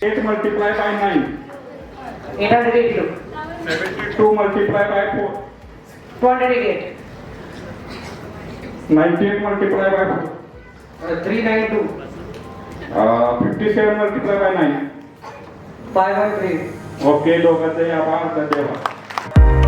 8 multiply by 9. 882. 72 multiply by 4. 288. 98 multiply by 4. Uh, 392. Uh, 57 multiply by 9. 513. Okay दोघांचे आभार धन्यवाद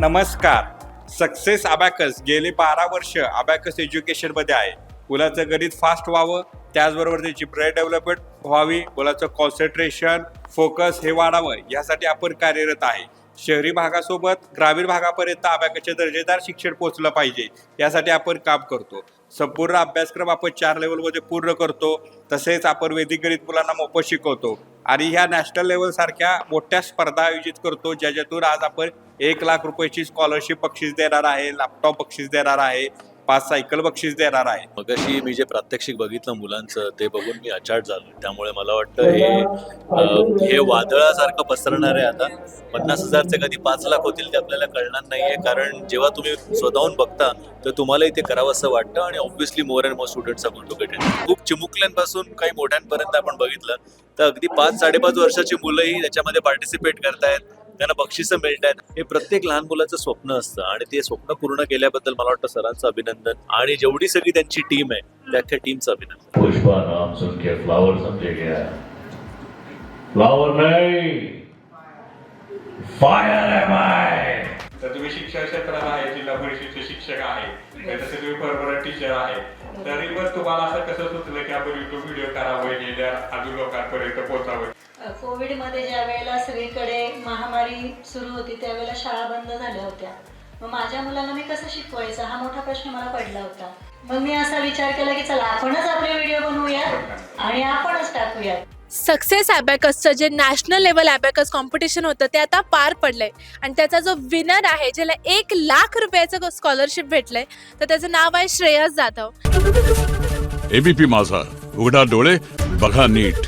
नमस्कार. सक्सेस अबॅकस गेले बारा वर्ष अबॅकस एज्युकेशनमध्ये आहे. मुलाचं गणित फास्ट व्हावं त्याचबरोबर त्याची ब्रेन डेव्हलपमेंट व्हावी मुलाचं कॉन्सन्ट्रेशन फोकस हे वाढावं यासाठी आपण कार्यरत आहे. शहरी भागासोबत ग्रामीण भागापर्यंत अबॅकसचे दर्जेदार शिक्षण पोहोचलं पाहिजे. यासाठी आपण काम करतो. संपूर्ण अभ्यासक्रम आपण चार लेवलमध्ये पूर्ण करतो. तसेच आपण वैदिक गणित मुलांना मोफत शिकवतो. आणि ह्या नॅशनल लेवलसारख्या मोठ्या स्पर्धा आयोजित करतो ज्याच्यातून आज आपण एक लाख रुपयाची स्कॉलरशिप बक्षीस देणार आहे लॅपटॉप बक्षीस देणार आहे. पाच सायकल बक्षीस देणार आहे. मगाशी मी जे प्रात्यक्षिक बघितलं मुलांचं ते बघून मी अचाट झालो. त्यामुळे मला वाटतं हे हे वादळासारखं पसरणार आहे आता. पन्नास हजारचे कधी पाच लाख होतील ते आपल्याला कळणार नाहीये. कारण जेव्हा तुम्ही स्वतःहून बघता तर तुम्हालाही ते करावं असं वाटतं आणि obviously more and more students are कॉन्टोकेटेड खूप चिमुकल्यांपासून काही मोठ्यांपर्यंत आपण बघितलं. तर अगदी पाच साडेपाच वर्षाची मुलंही त्याच्यामध्ये पार्टिसिपेट करतायत. त्यांना बक्षिसं मिळत आहेत हे प्रत्येक लहान मुलाचं स्वप्न असतं आणि ते स्वप्न पूर्ण केल्याबद्दल मला वाटतं सरांचं अभिनंदन आणि जेवढी सगळी त्यांची टीम आहे त्या अख्ख्या टीमचं अभिनंदन. पुष्पा नाम सुन के फ्लावर समझे गया. फ्लावर नहीं. फायर है तर तुम्ही शिक्षण क्षेत्रात आहे जिल्हा परिषदेचे शिक्षक आहे तसे तुम्ही परमनंट टीचर आहे. तरी पण तुम्हाला असं कसं सुचलं की आपण युट्यूब व्हिडिओ करावं हे ज्या अजून लोकांपर्यंत पोहोचावं? कोविडमध्ये ज्या वेळेला सगळीकडे महामारी सुरू होती त्यावेळेला शाळा बंद झाल्या होत्या. मग माझ्या मुलांना मी कसं शिकवायचं? हा मोठा प्रश्न मला पडला होता. मग मी असा विचार केला की चला आपणच आपले व्हिडिओ बनवूयात आणि आपणच टाकूयात. सक्सेस ॲबॅकसचं जे नॅशनल लेवल ॲबॅकस कॉम्पिटिशन होतं ते आता पार पडलंय. आणि त्याचा जो विनर आहे ज्याला एक लाख रुपयाचं स्कॉलरशिप भेटलंय तर त्याचं नाव आहे श्रेयस जाधव. एबीपी माझा. उघडा डोळे बघा नीट.